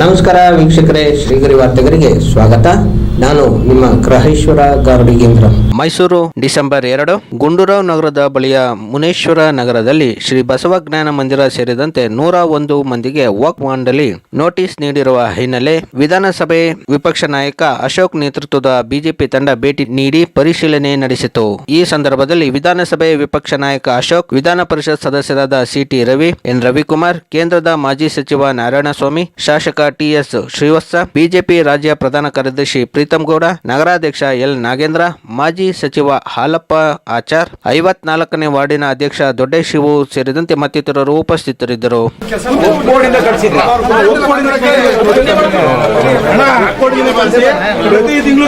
ನಮಸ್ಕಾರ ವೀಕ್ಷಕರೇ, ಶ್ರೀಗರಿ ವಾರ್ತೆಗರಿಗೆ ಸ್ವಾಗತ. ನಾನು ನಿಮ್ಮ ಗ್ರಹೇಶ್ವರ ಗಾರ್ಡಿಗೇಂದ್ರ ಮೈಸೂರು, ಡಿಸೆಂಬರ್ ಎರಡು, ಗುಂಡೂರಾವ್ ನಗರದ ಬಳಿಯ ಮುನೇಶ್ವರ ನಗರದಲ್ಲಿ ಶ್ರೀ ಬಸವ ಜ್ಞಾನ ಮಂದಿರ ಸೇರಿದಂತೆ ನೂರ ಒಂದು ಮಂದಿಗೆ ವಾಕ್ ಮಾಂಡಲಿ ನೋಟಿಸ್ ನೀಡಿರುವ ಹಿನ್ನೆಲೆ ವಿಧಾನಸಭೆ ವಿಪಕ್ಷ ನಾಯಕ ಅಶೋಕ್ ನೇತೃತ್ವದ ಬಿಜೆಪಿ ತಂಡ ಭೇಟಿ ನೀಡಿ ಪರಿಶೀಲನೆ ನಡೆಸಿತು. ಈ ಸಂದರ್ಭದಲ್ಲಿ ವಿಧಾನಸಭೆ ವಿಪಕ್ಷ ನಾಯಕ ಅಶೋಕ್, ವಿಧಾನ ಪರಿಷತ್ ಸದಸ್ಯರಾದ ಸಿಟಿ ರವಿ, ಎನ್ ರವಿಕುಮಾರ್, ಕೇಂದ್ರದ ಮಾಜಿ ಸಚಿವ ನಾರಾಯಣಸ್ವಾಮಿ, ಶಾಸಕ ಟಿಎಸ್ ಶ್ರೀವತ್ಸ ಬಿಜೆಪಿ ರಾಜ್ಯ ಪ್ರಧಾನ ಕಾರ್ಯದರ್ಶಿ ಪ್ರೀತಮ್ ಗೌಡ ನಗರಾಧ್ಯಕ್ಷ ಎಲ್ ನಾಗೇಂದ್ರ ಮಾಜಿ ಸಚಿವ ಹಾಲಪ್ಪ ಆಚಾರ್ ಐವತ್ನಾಲ್ಕನೇ ವಾರ್ಡಿನ ಅಧ್ಯಕ್ಷ ದೊಡ್ಡಶಿವು ಸೇರಿದಂತೆ ಮತ್ತಿತರರು ಉಪಸ್ಥಿತರಿದ್ದರು. ಪ್ರತಿ ತಿಂಗಳು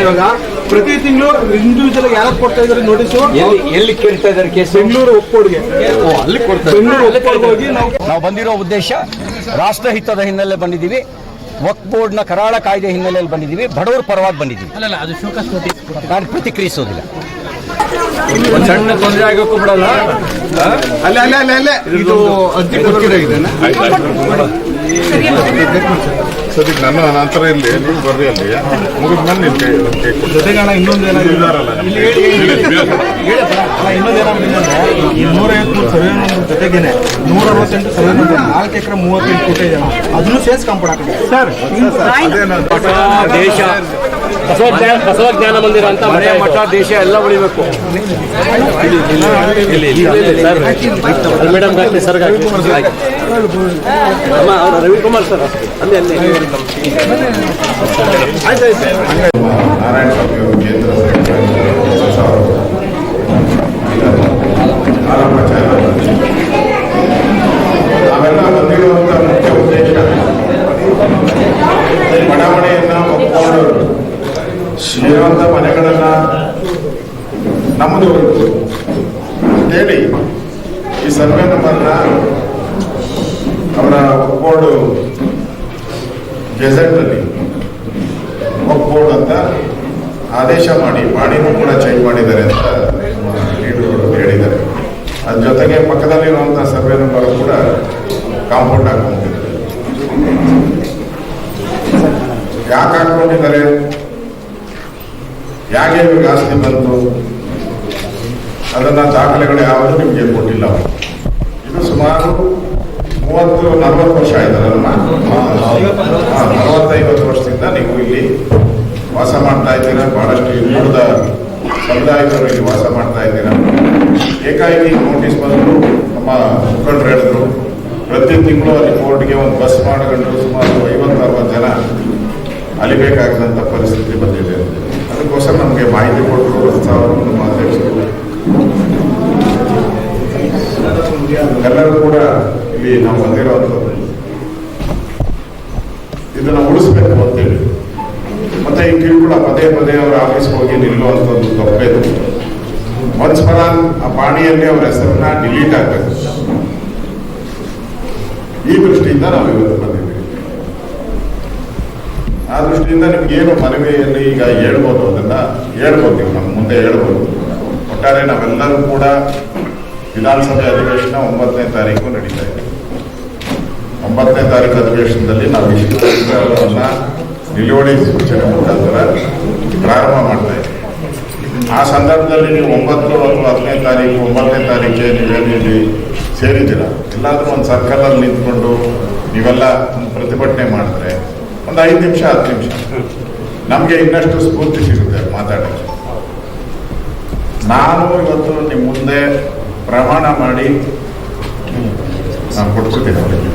ಇವಾಗ. ಪ್ರತಿ ತಿಂಗಳು ಇಂಡಿವಿಜುವಲ್ ಯಾರು ಕೊಡ್ತಾ ಇದಾರೆ ನೋಟಿಸ್ ಎಲ್ಲಿ ಕೇಳ್ತಾ ಇದಾರೆ ಕೇಸ್ ಬೆಂಗಳೂರು ಒಕ್ಕೋಡ್ಗೆ ಅಲ್ಲಿ ಕೊಡ್ತಾರೆ ಬೆಂಗಳೂರು ಒಪ್ಪೋಡ್ಗೆ ಹೋಗಿ ನಾವು ನಾವು ಬಂದಿರೋ ಉದ್ದೇಶ ರಾಷ್ಟ್ರಹಿತದ ಹಿನ್ನೆಲೆ ಬಂದಿದ್ದೀವಿ. ವಕ್ ಬೋರ್ಡ್ನ ಕರಾಳ ಕಾಯ್ದೆ ಹಿನ್ನೆಲೆಯಲ್ಲಿ ಬಂದಿದ್ದೀವಿ. ಬಡವರ ಪರವಾಗಿ ಬಂದಿದ್ದೀವಿ. ನಾನು ಪ್ರತಿಕ್ರಿಯಿಸೋದಿಲ್ಲ. ಸಣ್ಣ ತೊಂದರೆ ಆಗೋಕ್ಕೂ ಬಿಡಲ್ಲ. ಅಲ್ಲೇ ಅಲ್ಲೇ ಅಲ್ಲೇ ಅಲ್ಲೇ. ಇದು ಅರ್ಜಿ ಸರಿ ನನ್ನ ನಂತರ ಇಲ್ಲಿ ನೀವು ಬರ್ರಿ ಅಲ್ಲಿ ಮುಗಿದ ಮೇಲೆ. ಜೊತೆಗೆ ಅಣ್ಣ ಇನ್ನೊಂದು ಏನಾದ್ರು ಈ ನೂರೈವತ್ತು ಸರ್ವೆ ನಂಬರ್ ಜೊತೆಗೇನೆ ನೂರ ಅರವತ್ತೆಂಟು ಸರ್ವೆ ನಂಬರ್ ನಾಲ್ಕು ಎಕರೆ ಮೂವತ್ತೆಂಟು ಕೋಟಿ ಇದೆ ಅದನ್ನು ಸೇರ್ಸ್ ಕಂಪೌಂಡ್ ಹಾಕಬೇಕು ಸರ್ ದೇಶ ಬಸವ ಜ್ಞಾನ ಮಂದಿರ ಅಂತ ಮನೆ ಮಠ ದೇಶ ಎಲ್ಲ ಉಳಿಬೇಕು ಮೇಡಮ್ ಸರ್ ರವಿಕುಮಾರ್ ಸರ್ ಅಲ್ಲಿ ಅಲ್ಲಿ. ನಾರಾಯಣ ಸ್ವಾಮಿ ಕೇಂದ್ರ ನಾವೆಲ್ಲ ಬಂದಿರುವಂತ ಮುಖ್ಯ ಉದ್ದೇಶ ಬಡಾವಣೆಯನ್ನ ಒಪ್ಪಿಕೊಂಡು ಇರುವಂತ ಮನೆಗಳನ್ನ ನಮ್ಮದು ಅಂತೇಳಿ ಈ ಸರ್ವೆ ನಂಬರ್ನ ಅವರ ಒಪ್ಪಿಕೊಂಡು ಗೆಜೆಟ್ನಲ್ಲಿ ಬೋರ್ಡ್ ಅಂತ ಆದೇಶ ಮಾಡಿ ಮಾಡಿನೂ ಕೂಡ ಚೇಂಜ್ ಮಾಡಿದ್ದಾರೆ ಅಂತ ಲೀಡರ್ಗಳು ಹೇಳಿದ್ದಾರೆ ಅದ್ರ ಜೊತೆಗೆ ಪಕ್ಕದಲ್ಲಿರುವಂಥ ಸರ್ವೆ ನಂಬರ್ ಕೂಡ ಕಾಂಪೌಂಡ್ ಹಾಕೊಂಡಿದ್ದಾರೆ ಯಾಕೆ ಹಾಕೊಂಡಿದ್ದಾರೆ ಯಾಕೆ ಇವ್ರಿಗೆ ಆಸ್ತಿ ಬಂತು ಅದನ್ನ ದಾಖಲೆಗಳು ಯಾವುದು ನಿಮಗೆ ಕೊಟ್ಟಿಲ್ಲ ಇದು ಸುಮಾರು ಮೂವತ್ತು, ನಲವತ್ತು ವರ್ಷ ಆಯ್ತಲ್ಲ ನಲವತ್ತೈವತ್ತು ವರ್ಷದಿಂದ ನೀವು ಇಲ್ಲಿ ವಾಸ ಮಾಡ್ತಾ ಇದ್ದೀರಾ? ಬಹಳಷ್ಟು ಹಿಂದುಳಿದ ಸಮುದಾಯದವರು ಇಲ್ಲಿ ವಾಸ ಮಾಡ್ತಾ ಇದ್ದೀರಾ? ಏಕಾಏಕಿ ನೋಟಿಸ್ ಬಂದರು ನಮ್ಮ ಮುಖಂಡರು ಹೇಳಿದ್ರು. ಪ್ರತಿ ತಿಂಗಳು ಅಲ್ಲಿ ಕೋರ್ಟ್ಗೆ ಒಂದು ಬಸ್ ಮಾಡ್ಕೊಂಡು ಸುಮಾರು ಐವತ್ತು, ಅರವತ್ತು ಜನ ಅಲಿಬೇಕಾಗದಂಥ ಪರಿಸ್ಥಿತಿ ಬಂದಿದೆ. ಅದಕ್ಕೋಸ್ಕರ ನಮಗೆ ಮಾಹಿತಿ ಕೊಟ್ಟರು ನಮ್ಮ ಅಧ್ಯಕ್ಷರು ಎಲ್ಲರೂ ಕೂಡ ಇಲ್ಲಿ ನಾವು ಬಂದಿರುವಂಥದ್ದು ಇದನ್ನ ಉಳಿಸ್ಬೇಕು ಅಂತೇಳಿ. ಮತ್ತೆ ಈ ಕಿರುಕುಳ ಪದೇ ಪದೇ ಅವರ ಆಫೀಸ್ಗೆ ಹೋಗಿ ನಿಲ್ಲುವಂಥದ್ದು ತಪ್ಪೇದು ಮನ್ಸ್ಪರ ಆ ಪಾಣಿಯಲ್ಲಿ ಅವರ ಹೆಸರನ್ನ ಡಿಲೀಟ್ ಆಗಬೇಕು. ಈ ದೃಷ್ಟಿಯಿಂದ ನಾವು ಇವತ್ತು ಬಂದಿದ್ದೀವಿ. ಆ ದೃಷ್ಟಿಯಿಂದ ನಿಮ್ಗೆ ಏನು ಮನವಿಯಲ್ಲಿ ಈಗ ಹೇಳ್ಬೋದು ಅದನ್ನ ಹೇಳ್ಬೋದು, ನಮ್ಮ ಮುಂದೆ ಹೇಳ್ಬೋದು. ಒಟ್ಟಾರೆ ನಾವೆಲ್ಲರೂ ಕೂಡ ವಿಧಾನಸಭೆ ಅಧಿವೇಶನ ಒಂಬತ್ತನೇ ತಾರೀಕು ನಡೀತಾ ಇದೆ. ಒಂಬತ್ತನೇ ತಾರೀಕು ಅಧಿವೇಶನದಲ್ಲಿ ನಾವು ಇಷ್ಟು ನಿಲುವಳಿ ಸೂಚನೆ ಮುಖಾಂತರ ಪ್ರಾರಂಭ ಮಾಡ್ತಾ ಇದ್ದೀವಿ. ಆ ಸಂದರ್ಭದಲ್ಲಿ ನೀವು ಒಂಬತ್ತು ಅಥವಾ ಹತ್ತನೇ ತಾರೀಕು, ಒಂಬತ್ತನೇ ತಾರೀಕೆ ನೀವೇನು ಇಲ್ಲಿ ಸೇರಿದ್ದೀರ. ಎಲ್ಲಾದ್ರೂ ಒಂದು ಸರ್ಕಲಲ್ಲಿ ನಿಂತ್ಕೊಂಡು ನೀವೆಲ್ಲ ಪ್ರತಿಭಟನೆ ಮಾಡಿದ್ರೆ ಒಂದು ಐದು ನಿಮಿಷ, ಹತ್ತು ನಿಮಿಷ, ನಮಗೆ ಇನ್ನಷ್ಟು ಸ್ಫೂರ್ತಿ ಸಿಗುತ್ತೆ ಮಾತಾಡೋಕ್ಕೆ. ನಾನು ಇವತ್ತು ನಿಮ್ಮ ಮುಂದೆ ಪ್ರಮಾಣ ಮಾಡಿ ನಾನು ಅವರಿಗೆ.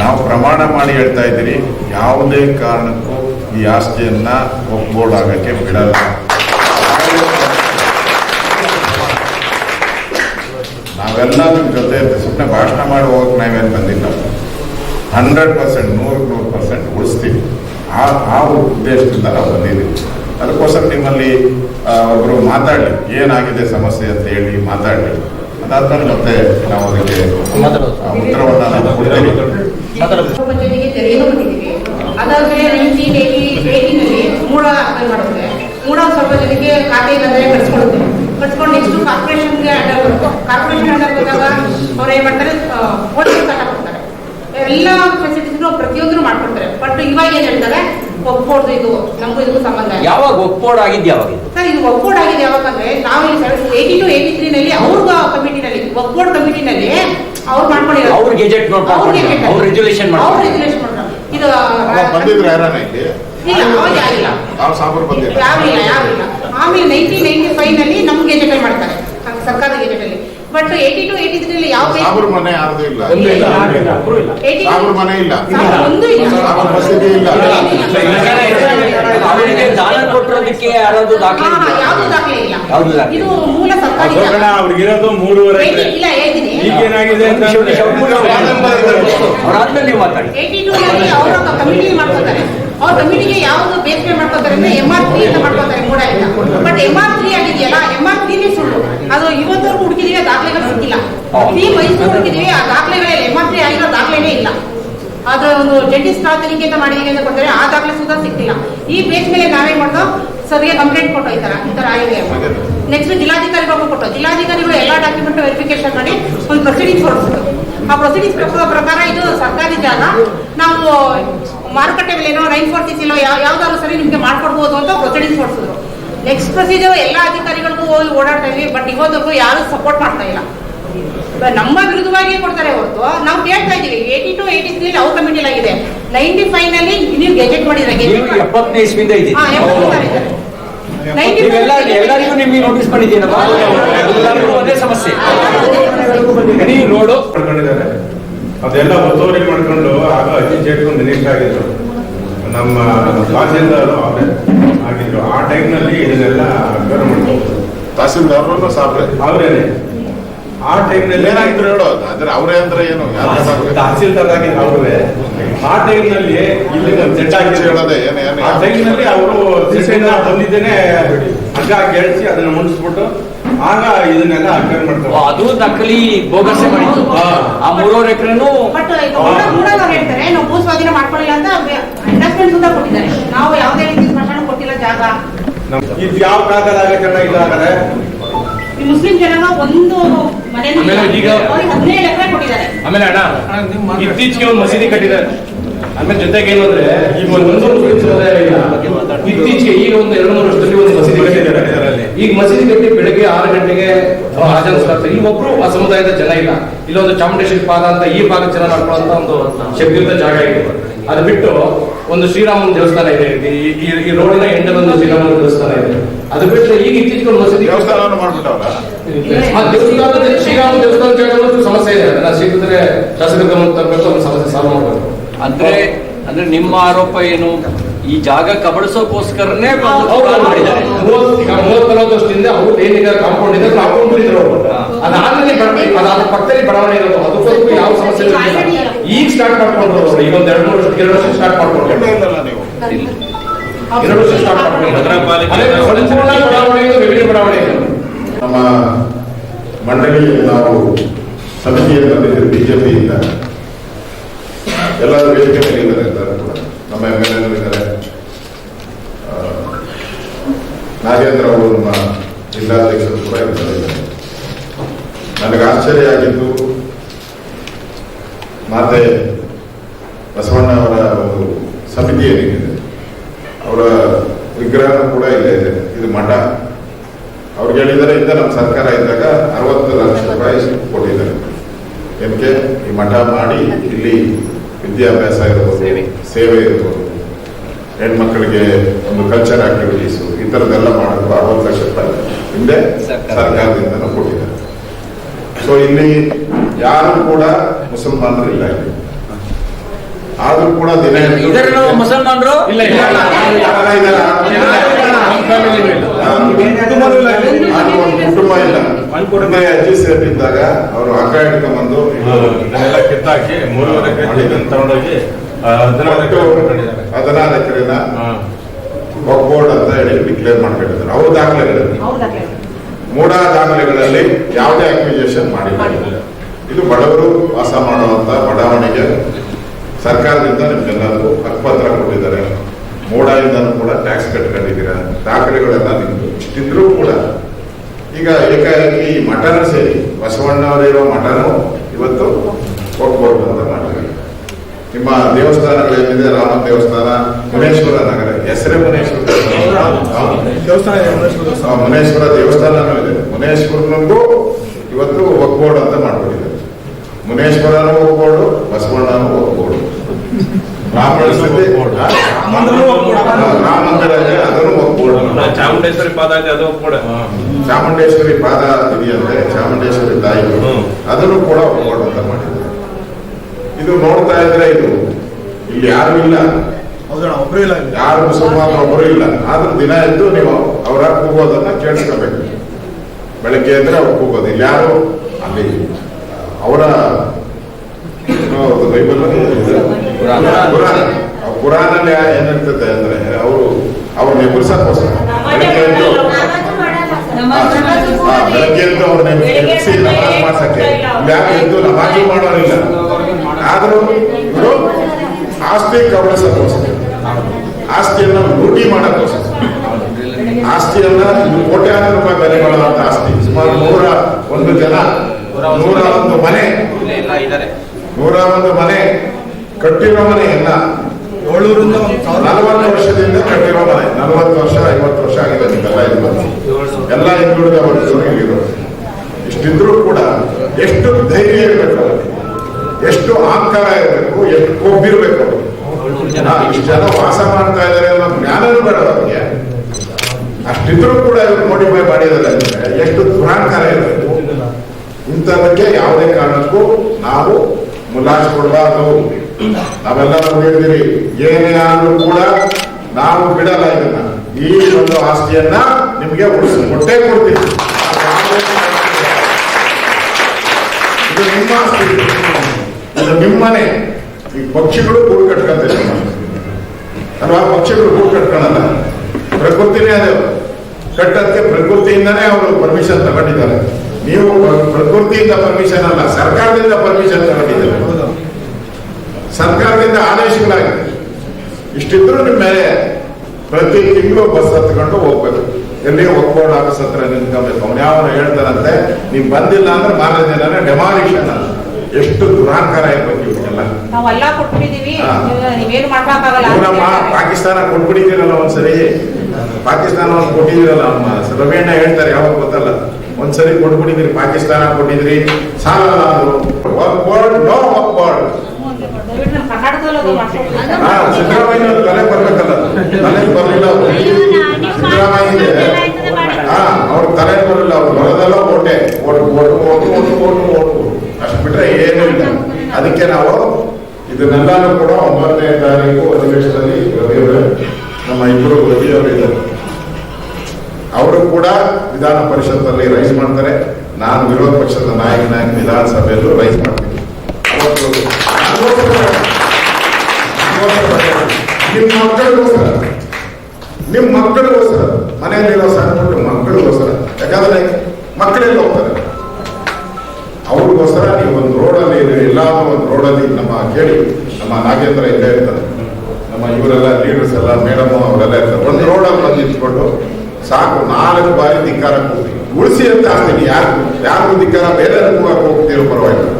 ನಾವು ಪ್ರಮಾಣ ಮಾಡಿ ಹೇಳ್ತಾ ಇದ್ದೀರಿ, ಯಾವುದೇ ಕಾರಣಕ್ಕೂ ಈ ಆಸ್ತಿಯನ್ನ ಒಪ್ಬೋರ್ಡ್ ಆಗಕ್ಕೆ ಬಿಡಲ್ಲ. ನಾವೆಲ್ಲ ನಿಮ್ಮ ಜೊತೆ ಸುಮ್ಮನೆ ಭಾಷಣ ಮಾಡಿ ಹೋಗಕ್ಕೆ ನಾವೇನು ಬಂದಿಲ್ಲ. ಹಂಡ್ರೆಡ್ ಪರ್ಸೆಂಟ್, ನೂರು ನೂರು ಪರ್ಸೆಂಟ್ ಉಳಿಸ್ತೀವಿ. ಆ ಆ ಉದ್ದೇಶದಿಂದ ನಾವು ಬಂದಿದ್ದೀವಿ. ಅದಕ್ಕೋಸ್ಕರ ನಿಮ್ಮಲ್ಲಿ ಒಬ್ಬರು ಮಾತಾಡಲಿ. ಏನಾಗಿದೆ ಸಮಸ್ಯೆ ಅಂತ ಹೇಳಿ ಮಾತಾಡಲಿ. ಅದಾದ್ಮೇಲೆ ಮತ್ತೆ ನಾವು ಅದಕ್ಕೆ ಉತ್ತರವನ್ನು ನಾವು ಕೊಡ್ತೇವೆ. ಸ್ವಲ್ಪ ಮೂಡ ಜನಕ್ಕೆ ಖಾತೆ ಕಟ್ಸ್ಕೊಂಡು ನೆಕ್ಸ್ಟ್ ಕಾರ್ಪೊರೇಷನ್ಗೆ ಬರುತ್ತೆ. ಕಾರ್ಪೊರೇಷನ್ ಅಂಡರ್ ಬಂದಾಗ ಅವ್ರು ಏನ್ ಮಾಡ್ತಾರೆ? ಎಲ್ಲ ಫೆಸಿಲಿಟೀಸ್ನು ಪ್ರತಿಯೊಂದನ್ನು ಮಾಡ್ಕೊಡ್ತಾರೆ. ಬಟ್ ಇವಾಗ ಏನ್ ಹೇಳ್ತಾರೆ? ಒಪ್ಕೊಡ್ದು ಇದು ನಮಗೂ ಇದಕ್ಕೂ ಸಂಬಂಧ ಇಲ್ಲ. ಯಾವಾಗ ಒಕ್ಕೋಡ್ ಆಗಿದ್ದು ಯಾವಾಗ ಇದು? ಸರ್ ಇದು ಒಕ್ಬೋರ್ಡ್ ಆಗಿದೆ ಯಾವಾಗಂದ್ರೆ ನಾವು ಏಯ್ಟಿ ಟು ಏಯ್ಟಿ ತ್ರೀ ನಲ್ಲಿ ಅವ್ರ ಕಮಿಟಿನಲ್ಲಿ ಒಕ್ಬೋರ್ಡ್ ಕಮಿಟಿನಲ್ಲಿ ಅವ್ರು ಮಾಡ್ಕೊಂಡಿರೋ ಅವ್ರು ಗೆಜೆಟ್ ಅವ್ರು ರೆಜುಲೇಷನ್ ಅವ್ರು ಮಾಡ್ಕೊಂಡು ರೆಗ್ಯುಲೇಷನ್ ಮಾಡ್ತಾರೆ. ಇದು ಅವಾಗ ಬಂದಿದ್ರು ಯಾರನ್ನ ಇಲ್ಲಿ? ಇಲ್ಲ ಅವಾಗ ಯಾರಿಲ್ಲ ಯಾವ ಸಾಬರು ಬಂದಿಲ್ಲ? ಯಾವಿಲ್ಲ ಯಾವಿಲ್ಲ ಆಮೇಲೆ ನೈನ್ಟೀನ್ ನೈನ್ಟಿ ಫೈವ್ನಲ್ಲಿ ನಮ್ಗೆ ಗೆಜೆಟ್ ಮಾಡ್ತಾರೆ. ಸರ್ಕಾರದ ಗೆಜೆಟ್ ಅಲ್ಲಿ. ಬಟ್ ಏಯ್ಟಿ ಟು ಸಾಬರು ಮನೆ ಯಾರ್ದು ಇಲ್ಲ ಸಾಬರು ಮನೆ ಇಲ್ಲ ಸಾಬರು ಮಸೀದಿ ಇಲ್ಲ ಕೊಟ್ಟಿರೋದಕ್ಕೆ ಯಾರಾದ್ರೂ ದಾಖಲೆ? ಯಾವ್ದು ದಾಖಲೆ ಇಲ್ಲ? ಇದು ಮೂಲ ಸರ್ಕಾರಿ ಅವ್ರಿಗಿರೋದು ಮೂರುವರೆ ಇಲ್ಲ ಹೇಳ್ತೀನಿ ಈಗೇನಾಗಿದೆ ಅಂತ ಶಿವಣ್ಣ, ಶಿವಣ್ಣ ಅವ್ರಾದ್ಮೇಲೆ ನೀವು ಮಾತಾಡಿ. ಏಯ್ಟಿ ಟೂ ನಲ್ಲಿ ಅವರ ಕಮಿಟಿ ಮಾಡ್ಕೋತಾರೆ. ಅವ್ರ ಕಮಿಟಿಗೆ ಯಾವುದು ಮಾಡ್ಕೋತಾರೆ ಅಂದ್ರೆ ಎಂ ಆರ್ ತ್ರೀ ಅಂತ ಮಾಡ್ಕೋತಾರೆ ಕೂಡ ಇಲ್ಲ ಬಟ್ ಎಂ ಆರ್ ತ್ರೀ ಆಗಿದೆಯಲ್ಲ ಎಂ ಆರ್ ತ್ರೀನೇ ಸುಳ್ಳು. ಅದು ಇವತ್ತವರೆಗೂ ಹುಡುಕಿದೀವಿ ಆ ದಾಖಲೆಗಳು ಸಿಕ್ಕಿಲ್ಲ. ಈ ಮೈಸೂರು ಹುಡುಕಿದೀವಿ ಆ ದಾಖಲೆಗಳಲ್ಲಿ ಎಂ ಆರ್ ತ್ರೀ ಆಗಿರೋ ದಾಖಲೆನೇ ಇಲ್ಲ. ಅದು ಒಂದು ಜಂಟಿ ಸ್ಥಳ ತನಿಖೆ ಅಂತ ಮಾಡಿದೀವಿ ಅಂತ ಕೊಡ್ತಾರೆ ಆ ದಾಖಲೆ ಸುತ್ತ ಸಿಕ್ಕಿಲ್ಲ. ಈ ಬೇಸ್ ಮೇಲೆ ನಾವೇನ್ ಮಾಡ್ದೋ ಸರ್ಗೆ ಕಂಪ್ಲೇಂಟ್ ಕೊಟ್ಟು ಈ ತರ ಈ ತರ ಆಗಿದೆ ನೆಕ್ಸ್ಟ್ ಜಿಲ್ಲಾಧಿಕಾರಿಗಳಿಗೂ ಕೊಟ್ಟು ಜಿಲ್ಲಾಧಿಕಾರಿಗಳು ಎಲ್ಲ ಡಾಕ್ಯುಮೆಂಟ್ ವೆರಿಫಿಕೇಶನ್ ಮಾಡಿ ಒಂದು ಪ್ರೊಸೀಡಿಂಗ್ ಹೊರಡಿಸಿದ್ರು ಆ ಪ್ರೊಸೀಡಿಂಗ್ಸ್ ಪ್ರಕಾರ ಇದು ಸರ್ಕಾರಿ ಜಾಗ. ನಾವು ಮಾರುಕಟ್ಟೆ ಬೆಲೆನೋ ನೈನ್ ಫೋರ್ ಸಿಕ್ಸ್ ಯಾವ ಯಾವ್ದಾದ್ರು ಸರಿ ನಿಮ್ಗೆ ಮಾಡ್ಕೊಡ್ಬೋದು ಅಂತ ಪ್ರೊಸೀಡಿಂಗ್ಸ್ ಹೊರಡಿಸಿದ್ರು ನೆಕ್ಸ್ಟ್ ಪ್ರೊಸೀಜರ್ ಎಲ್ಲ ಅಧಿಕಾರಿಗಳಿಗೂ ಹೋಗಿ ಓಡಾಡ್ತಾ ಇದ್ವಿ ಬಟ್ ಇವತ್ತೊಬ್ಬರು ಯಾರು ಸಪೋರ್ಟ್ ಮಾಡ್ತಾ ಇಲ್ಲ. ನಮ್ಮ ವಿರುದ್ಧವಾಗಿ ಕೊಡ್ತಾರೆ ಹೊರತು. ನಾವು ಕೇಳ್ತಾ ಇದೀವಿ ಏಯ್ಟಿ ಟು ಏಯ್ಟಿ ತ್ರೀ ಅವ್ರ ಕಮಿಟಿಲಾಗಿದೆ ನೈನ್ಟಿ ಫೈವ್ನಲ್ಲಿ ನೀವು ಗೆಜೆಟ್ ಮಾಡಿದ್ರೆ ಎಪ್ಪತ್ತನೇ ಎಲ್ಲರಿಗೂ ನಿಮಗೆ ನೋಟಿಸ್ ಮಾಡಿದ್ದೀನಪ್ಪ ಎಲ್ಲರಿಗೂ ಒಂದೇ ಸಮಸ್ಯೆ. ಮಾಡ್ಕೊಂಡಿದ್ದಾರೆ. ಅದೆಲ್ಲ ಒತ್ತುವರಿ ಮಾಡ್ಕೊಂಡು ಆಗ ಅಜ್ಜಿ ಜೇಟ್ಕೊಂಡು ಮಿನಿಸ್ಟರ್ ಆಗಿದ್ರು. ನಮ್ಮ ತಹಸೀಲ್ದಾರ್ ಅವರೇ ಆಗಿದ್ರು. ಆ ಟೈಮ್ನಲ್ಲಿ ಇದನ್ನೆಲ್ಲ ಬೇರೆ ಮಾಡ್ಕೊಂಡು ತಹಸೀಲ್ದಾರ್ ಸಾಬ್ರೆ. ಅವರೇನೆ. ಆ ಟೈಮ್ನಲ್ಲಿ ಏನಾಗಿದ್ರು ಹೇಳೋ ಅಂದ್ರೆ ಅವ್ರೇ ಅಂದ್ರೆ ಏನು? ತಹಸೀಲ್ದಾರ್ ಆಗಿದ್ರು ಅವ್ರೆ. ಆ ಟೈಮ್ನಲ್ಲಿ ಇಲ್ಲಿ ಸೆಟ್ ಹೆಚ್ಚಾಗಿ ಹೇಳೋದೆ ಏನು ಆ ಟೈಮ್ನಲ್ಲಿ ಅವರು ಬಂದಿದ್ದೇನೆ. ಹಗ್ಗ ಗೆಳಿಸಿ ಅದನ್ನ ಮುಣಿಸ್ಬಿಟ್ಟು ಆಗ ಇದನ್ನೆಲ್ಲ ಅಪ್ಲೈ ಮಾಡ್ತಾರೆ. ಅದು ನಕಲಿ ಬೋಗಸೆ ಮಾಡಿದ್ರು ಆ ಮೂರುವರೆ ಎಕರೆನು ಬಟ್ ಕೂಡ ನಾವು ಹೇಳ್ತಾರೆ ನಾವು ಭೂ ಸ್ವಾಧೀನ ಮಾಡ್ಕೊಳ್ಳಿಲ್ಲ ಅಂತ ಅಂಡರ್ಸ್ಟ್ಯಾಂಡ್ ಸುದ್ದ ಕೊಟ್ಟಿದ್ದಾರೆ. ನಾವು ಯಾವುದೇ ರೀತಿ ಸ್ಮಶಾನ ಕೊಟ್ಟಿಲ್ಲ ಜಾಗ. ಇದು ಯಾವ ಕಾಲದಾಗ ಆಗತ್ತೆ ಇಲ್ಲ ಈ ಮುಸ್ಲಿಂ ಜನಾಂಗ ಒಂದು ಆಮೇಲೆ ಈಗ- ಆಮೇಲೆ ಅಣ್ಣ ಇತ್ತೀಚೆಗೆ ಒಂದು ಮಸೀದಿ ಕಟ್ಟಿದ್ದಾರೆ. ಆಮೇಲೆ ಜೊತೆಗೆ ಏನು ಅಂದ್ರೆ ಈಗ ಒಂದು ಇತ್ತೀಚೆಗೆ ಈಗ ಒಂದು ಎರಡು ಮೂರು ವರ್ಷದಲ್ಲಿ ಒಂದು ಮಸೀದಿ ಕಟ್ಟಿದ್ದಾರೆ. ಈಗ ಮಸೀದಿ ಕಟ್ಟಿ ಬೆಳಗ್ಗೆ ಆರು ಗಂಟೆಗೆ ಆಚರಿಸ್ತಾರೆ ಈ ಒಬ್ರು ಆ ಸಮುದಾಯದ ಜನ ಇಲ್ಲ. ಇಲ್ಲೊಂದು ಚಾಮುಂಡೇಶ್ವರಿ ಪಾದ ಅಂತ ಈ ಭಾಗ ಜನ ನಡ್ಕೊಳ್ಳುವಂತ ಒಂದು ಶಕ್ತಿಯುತ ಜಾಗ ಇದೆ. ಅದು ಬಿಟ್ಟು ಒಂದು ಶ್ರೀರಾಮನ ದೇವಸ್ಥಾನ ಇದೆ. ಈ- ರೋಡ್ ಹೆಂಡ ರೋಡಿನ ಎಂಡಲ್ಲೊಂದು ಶ್ರೀರಾಮನ ದೇವಸ್ಥಾನ ಇದೆ. ಅದು ಬಿಟ್ಟರೆ ಈಗ ಇತ್ತೀಚೆಗೆ ಒಂದು ಮಸೀದಿ ದೇವಸ್ಥಾನವನ್ನು ಮಾಡ್ಬಿಟ್ಟವ್ರ? ಆ ದೇವಸ್ಥಾನದ ಶ್ರೀರಾಮ ದೇವಸ್ಥಾನ ಜಾಗದಲ್ಲೂ ಸಮಸ್ಯೆ ಇದೆ. ಅದನ್ನ ಶೀಘ್ರದಲ್ಲೇ ಶಾಸಕರ ಗಮನಕ್ಕೆ ತರಬೇಕು ಒಂದು ಸಮಸ್ಯೆ ಸಾಲ್ವ್ ಮಾಡಬೇಕು ಅಂದ್ರೆ ಅಂದ್ರೆ ನಿಮ್ಮ ಆರೋಪ ಏನು? ಈ ಜಾಗ ಕಬಳಿಸೋಕೋಸ್ಕರನೇ ಮಾಡಿದ್ದಾರೆ. ಮೂವತ್ತು ನಲವತ್ತು ವರ್ಷದಿಂದ ಅವ್ರು ಏನಿದೆ ಕಾಂಪೌಂಡ್ ಇದೆ ಕಾಂಪೌಂಡ್ ಬಿಡಿದ್ರು ಅವರು ಅದಾದ್ಮೇಲೆ ಅದಾದ ಪಕ್ಕದಲ್ಲಿ ಬಡಾವಣೆ ಇರೋದು. ಅದಕ್ಕೂ ಯಾವ ಸಮಸ್ಯೆ ಇರಲಿಲ್ಲ ಈಗ ಸ್ಟಾರ್ಟ್ ಮಾಡ್ಕೊಂಡ್ರು ಅವರು ಈಗ ಒಂದ್ ಎರಡು ಮೂರು ವರ್ಷ ಎರಡು ವರ್ಷ ಸ್ಟಾರ್ಟ್ ಮಾಡ್ಕೊಂಡ್ರು ನೀವು? ಎರಡು ವರ್ಷ ಸ್ಟಾರ್ಟ್ ಸಂಪೂರ್ಣ ಬಡಾವಣೆ ಇದೆ ವಿಭಿನ್ನ ಬಡಾವಣೆ ಇದೆ. ನಮ್ಮ ಮಂಡಳಿಯಲ್ಲಿ ನಾವು ಸಮಿತಿಯನ್ನು ಬಿಜೆಪಿಯಿಂದ ಎಲ್ಲರೂ ವೇದಿಕೆ ಮೇಲೆ ಇದ್ದಾರೆ ಕೂಡ. ನಮ್ಮ ಎಂ ಎಲ್ ಎ ನಾಗೇಂದ್ರ ಅವರು ನಮ್ಮ ಜಿಲ್ಲಾಧ್ಯಕ್ಷರು ಕೂಡ ಇದ್ದಾರೆ. ನನಗೆ ಆಶ್ಚರ್ಯ ಆಗಿದ್ದು, ಮಾತೆ ಬಸವಣ್ಣ ಅವರ ಒಂದು ಸಮಿತಿ ಏನಿದೆ, ಅವರ ವಿಗ್ರಹ ಕೂಡ ಇಲ್ಲೇ ಇದೆ. ಇದು ಮಠ. ಅವ್ರಿಗೆ ಹೇಳಿದ್ದಾರೆ ಇಂದ ನಮ್ಮ ಸರ್ಕಾರ ಇದ್ದಾಗ ಅರವತ್ತು ಲಕ್ಷ ರೂಪಾಯಿ ಕೊಟ್ಟಿದ್ದಾರೆ. ಏನಕ್ಕೆ? ಈ ಮಠ ಮಾಡಿ ಇಲ್ಲಿ ವಿದ್ಯಾಭ್ಯಾಸ ಇರ್ಬೋದು ಸೇವೆ. ಇರ್ಬೋದು. ಹೆಣ್ಮಕ್ಳಿಗೆ ಒಂದು ಕಲ್ಚರ್ ಆಕ್ಟಿವಿಟೀಸು ಈ ಥರದ್ದೆಲ್ಲ ಮಾಡೋದು ಅರವತ್ತು ಲಕ್ಷ ರೂಪಾಯಿ ಹಿಂದೆ ಸರ್ಕಾರ. ಸರ್ಕಾರದಿಂದ ಕೊಟ್ಟಿದ್ದಾರೆ. ಸೊ ಇಲ್ಲಿ ಯಾರು ಕೂಡ ಮುಸಲ್ಮಾನರು ಇಲ್ಲ ಇಲ್ಲಿ. ಆದ್ರೂ ಕೂಡ ದಿನ ಮುಸಲ್ಮಾನರು ಇಲ್ಲ ಕುಟುಂಬ ಇಲ್ಲ ಹಿಂದೆ ಅಜ್ಜಿ ಸೇರಿದ್ದಾಗ ಅವರು ಹಗ್ಗ ಹಿಡ್ಕೊಂಡ್ಬಂದು ಇದನ್ನೆಲ್ಲ ಕಿತ್ತಾಕಿ ಮೂರುವರೆ ಇದನ್ನ ತಗೊಂಡೋಗಿ ಹದಿನಾರು. ಎಕರೆನ ಹಾ. ಬೋರ್ಡ್ ಅಂತ ಹೇಳಿ ಡಿಕ್ಲೇರ್ ಮಾಡ್ಬಿಟ್ಟಿದ್ದಾರೆ ಅವ್ರ ದಾಖಲೆಗಳಲ್ಲಿ ಮೂಡ ದಾಖಲೆಗಳಲ್ಲಿ ಯಾವುದೇ ಅಕ್ವಿಜೇಷನ್ ಮಾಡಿಲ್ಲ ಇದು ಬಡವರು ವಾಸ ಮಾಡುವಂತ ಬಡಾವಣೆಗೆ ಸರ್ಕಾರದಿಂದ ನಿಮ್ಗೆಲ್ಲರಿಗೂ ಹಕ್ಕುಪತ್ರ ಕೊಟ್ಟಿದ್ದಾರೆ. ಮೋಡದಿಂದನೂ ಕೂಡ ಟ್ಯಾಕ್ಸ್ ಕಟ್ಕೊಂಡಿದ್ದೀರಾ? ದಾಖಲೆಗಳೆಲ್ಲ ನಿಮ್ದು. ಇಷ್ಟಿದ್ರೂ ಕೂಡ ಈಗ ಏಕಾಏಕಿ ಈ ಮಠನೂ ಸೇರಿ ಬಸವಣ್ಣವರಿರೋ ಮಠನೂ ಇವತ್ತು ಹೋಗ್ಬೋದು ಅಂತ ಮಾಡಿದ್ದಾರೆ ನಿಮ್ಮ ದೇವಸ್ಥಾನಗಳೇನಿದೆ ರಾಮ ದೇವಸ್ಥಾನ ಮುನೇಶ್ವರ ನಗರ. ಹೆಸರೇ ಮುನೇಶ್ವರ. ದೇವಸ್ಥಾನ ಮುನೇಶ್ವರ ದೇವಸ್ಥಾನನೂ ಇದೆ. ಮುನೇಶ್ವರನಿಗೂ ಇವತ್ತು ಒಗ್ಬೋರ್ಡ್ ಅಂತ ಮಾಡ್ಬಿಟ್ಟಿದ್ದಾರೆ ಮುನೇಶ್ವರನೂ ಒಗ್ಬೋರ್ಡು ಬಸವಣ್ಣನೂ ಒಗ್ಬೋರ್ಡು ಬ್ರಾಹ್ಮಣ ಸಭೆ ಹಾ? ರಾಮ ಮಂದಿರ ಇದೆ ಅದನ್ನು ಒಗ್ಬೋರ್ಡು ಚಾಮುಂಡೇಶ್ವರಿ ಪಾದ ಇದೆ ಅದು ಕೂಡ ಚಾಮುಂಡೇಶ್ವರಿ ಪಾದ ಇದೆಯಂತೆ ಚಾಮುಂಡೇಶ್ವರಿ ತಾಯಿ. ಅದನ್ನು ಕೂಡ ಒಗ್ಬೋರ್ಡ್ ಅಂತ ಮಾಡಿದ್ದಾರೆ ಇದು ನೋಡ್ತಾ ಇದ್ರೆ ಇದು ಇಲ್ಲಿ ಯಾರು ಇಲ್ಲ. ಯಾರು ಸುಮ್ಮನೆ ಒಬ್ಬರು ಇಲ್ಲ. ಆದ್ರೂ ದಿನ ಎದ್ದು ನೀವು ಅವರ ಕೂಗೋದನ್ನ ಕೇಳಿಸ್ಕೋಬೇಕು. ಬೆಳಗ್ಗೆ ಎದ್ರೆ ಅವ್ರು ಕೂಗೋದು. ಇಲ್ಲಿ ಯಾರು ಅಲ್ಲಿ ಅವರ ಬೈಬಲ್ ಕುರಾನ್ ಅಲ್ಲಿ ಏನಿರ್ತದೆ ಅಂದ್ರೆ ಅವರು ಅವ್ರನ್ನ ನೆಬರ್ಸಕ್ಕೋಸ್ಕರ ಬೆಳಗ್ಗೆ ಎದ್ದು ಅವ್ರನ್ನ ಎಬ್ಬಿಸಿ ನಮಾಜ್ ಮಾಡ್ಸಕ್ಕೆ. ಯಾಕೆ ಎದ್ದು ನಮಾಜು ಮಾಡೋರಿಲ್ಲ. ಆದ್ರೂ ಇವರು ಆಸ್ತಿ ಕಬಳಿಸೋಕ್ಕೋಸ್ಕರ ಆಸ್ತಿಯನ್ನ ಲೂಟಿ ಮಾಡಕ್ಕೋಸ್ಕರ. ಆಸ್ತಿಯನ್ನ ಕೋಟ್ಯಾಂತರ ರೂಪಾಯಿ ಬೆಲೆ ಮಾಡುವಂತ ಆಸ್ತಿ. ಸುಮಾರು ನೂರ ಒಂದು ಜನ ನೂರ ಒಂದು ಮನೆ. ನೂರ ಒಂದು ಮನೆ. ಕಟ್ಟಿರೋ ಮನೆ ಎಲ್ಲ. ಏಳೂರಿಂದ ನಲವತ್ತು ವರ್ಷದಿಂದ ಕಟ್ಟಿರೋ ಮನೆ ನಲವತ್ತು ವರ್ಷ ಐವತ್ತು ವರ್ಷ ಆಗಿದೆ ನಿಮ್ಗೆಲ್ಲ ಇದು ಎಲ್ಲ ಹಿಂದುಳಿದ ಇಲ್ಲಿರೋದು ಇಷ್ಟಿದ್ರು ಕೂಡ ಎಷ್ಟು ಧೈರ್ಯ ಇರಬೇಕು ಎಷ್ಟು ಅಹಂಕಾರ ಇರಬೇಕು ಎಷ್ಟು ಕೊಬ್ಬಿರ್ಬೇಕು ಇಷ್ಟು ಜನ ವಾಸ ಮಾಡ್ತಾ ಇದ್ದಾರೆ ಅನ್ನೋ ಜ್ಞಾನನೂ ಬೇಡ ಅವ್ರಿಗೆ. ಅಷ್ಟಿದ್ರು ಕೂಡ ಇವ್ರು ಮೋಡಿಫೈ ಮಾಡಿದಾರೆ ಅಂದ್ರೆ ಎಷ್ಟು ದುರಾಂಕಾರ ಇರಬೇಕು. ಇಂಥದಕ್ಕೆ ಯಾವುದೇ ಕಾರಣಕ್ಕೂ ನಾವು ಮುಲಾಜ್ ಕೊಡಬಾರ್ದು ನಾವೆಲ್ಲ ನೋಡಿರ್ತೀವಿ ಏನೇ ಆದ್ರೂ ಕೂಡ ನಾವು ಬಿಡಲ್ಲ ಇದನ್ನ. ಈ ಒಂದು ಆಸ್ತಿಯನ್ನ ನಿಮಗೆ ಕೊಟ್ಟೇ ಕೊಡ್ತೀವಿ. ಇದು ನಿಮ್ಮ ಆಸ್ತಿ. ಇದು ನಿಮ್ಮನೆ. ಈ ಪಕ್ಷಿಗಳು ಗೂಡು ಕಟ್ಕೊಂತೇವೆ ಅಲ್ವಾ? ಪಕ್ಷಿಗಳು ಗೂಡು ಕಟ್ಕೊಳಲ್ಲ. ಪ್ರಕೃತಿನೇ ಅದು ಕಟ್ಟಕ್ಕೆ ಪ್ರಕೃತಿಯಿಂದನೇ ಅವರು ಪರ್ಮಿಷನ್ ತಗೊಂಡಿದ್ದಾರೆ. ನೀವು ಪ್ರಕೃತಿಯಿಂದ ಪರ್ಮಿಷನ್ ಅಲ್ಲ, ಸರ್ಕಾರದಿಂದ ಪರ್ಮಿಷನ್ ತಗೊಂಡಿದ್ದಾರೆ. ಸರ್ಕಾರದಿಂದ ಆದೇಶಗಳಾಗಿದೆ ಇಷ್ಟಿದ್ರು ನಿಮ್ಮ ಮೇಲೆ ಪ್ರತಿ ತಿಂಗಳು ಬಸ್ ಹತ್ಕೊಂಡು ಹೋಗ್ಬೇಕು. ಎಲ್ಲಿ ಒಕ್ಕೋಡ್ ಆಫೀಸ್ ಹತ್ರ ನಿಂತ್ಕೊಬೇಕು ಅವ್ನು ಯಾವ ಹೇಳ್ತಾರಂತೆ ನೀವು ಬಂದಿಲ್ಲ ಅಂದ್ರೆ ಮಾರನೇ ದಿನನೇ ಡೆಮಾಲಿಷನ್ ಎಷ್ಟು ದುರಾಕಾರ ಇರ್ಬೇಕು ಪಾಕಿಸ್ತಾನ ಕೊಟ್ಬಿಟ್ಟಿದ್ದೀರಲ್ಲ ಒಂದ್ಸರಿ. ಪಾಕಿಸ್ತಾನ ಒಂದು ಕೊಟ್ಟಿದ್ದೀರಲ್ಲ ನಮ್ಮ ಹೇಳ್ತಾರೆ ಯಾವಾಗ ಗೊತ್ತಲ್ಲ? ಒಂದ್ಸರಿ ಕೊಟ್ಬಿಟ್ಟಿದ್ರಿ ಪಾಕಿಸ್ತಾನ ಕೊಟ್ಟಿದ್ರಿ ಸಾಲಲ್ಲ ಹಾ ಸಿದ್ದರಾಮಯ್ಯ ಅವ್ರ ತಲೆ ಬರ್ಬೇಕಲ್ಲ. ತಲೆ ಬರಲಿಲ್ಲ. ಸಿದ್ದರಾಮಯ್ಯ ಹಾ ಅವ್ರ ತಲೆ ಬರಲಿಲ್ಲ ಅವ್ರು. ಬರೋದೆಲ್ಲ ಓಟೆ. Vote vote vote vote vote vote. ಅಷ್ಟು ಬಿಟ್ರೆ ಏನೂ ಇಲ್ಲ. ಅದಕ್ಕೆ ನಾವು ಇದನ್ನೆಲ್ಲಾನು ಕೂಡ ಒಂಬತ್ತನೇ ತಾರೀಕು ಅಧಿವೇಶನದಲ್ಲಿ ರವಿಯವರೇ ನಮ್ಮ ಇಬ್ಬರು ರವಿಯವರು ಇದ್ದಾರೆ. ಅವರು ಕೂಡ ವಿಧಾನ ಪರಿಷತ್ತಲ್ಲಿ ರೈಸ್ ಮಾಡ್ತಾರೆ. ನಾನು ವಿರೋಧ ಪಕ್ಷದ ನಾಯಕನಾಗಿ ವಿಧಾನಸಭೆಯಲ್ಲೂ ರೈಸ್ ಮಾಡ್ತೀನಿ. ನಿಮ್ಮ ಮಕ್ಕಳಿಗೋಸ್ಕರ ನಿಮ್ಮ ಮಕ್ಕಳಿಗೋಸ್ಕರ ಮನೆಯಲ್ಲಿರೋ ಸಣ್ಣ ಪುಟ್ಟ ಮಕ್ಕಳಿಗೋಸ್ಕರ, ಯಾಕಂದ್ರೆ ಮಕ್ಕಳೆಲ್ಲ ಹೋಗ್ತಾರೆ. ಅವ್ರಿಗೋಸ್ಕರ ನೀವು ಒಂದು ರೋಡಲ್ಲಿ ಎಲ್ಲಾದ್ರೂ ಒಂದು ರೋಡಲ್ಲಿ ನಮ್ಮ ಕೇಳಿ, ನಮ್ಮ ನಾಗೇಂದ್ರ ಇಲ್ಲೇ ಇರ್ತಾರೆ. ನಮ್ಮ ಇವರೆಲ್ಲ ಲೀಡರ್ಸ್ ಎಲ್ಲ, ಮೇಡಮ್ ಅವರೆಲ್ಲ ಇರ್ತಾರೆ. ಒಂದು ರೋಡಲ್ಲಿ ಬಂದು ನಿಂತ್ಕೊಂಡು ಸಾಕು, ನಾಲ್ಕು ಬಾರಿ ಧಿಕ್ಕಾರ ಉಳಿಸಿ ಅಂತ ಆಗ್ತೀನಿ ಯಾರು ಯಾರು ಧಿಕ್ಕಾರ, ಬೇರೆ ಹೋಗ್ತೀರೋ ಪರವಾಗಿಲ್ಲ.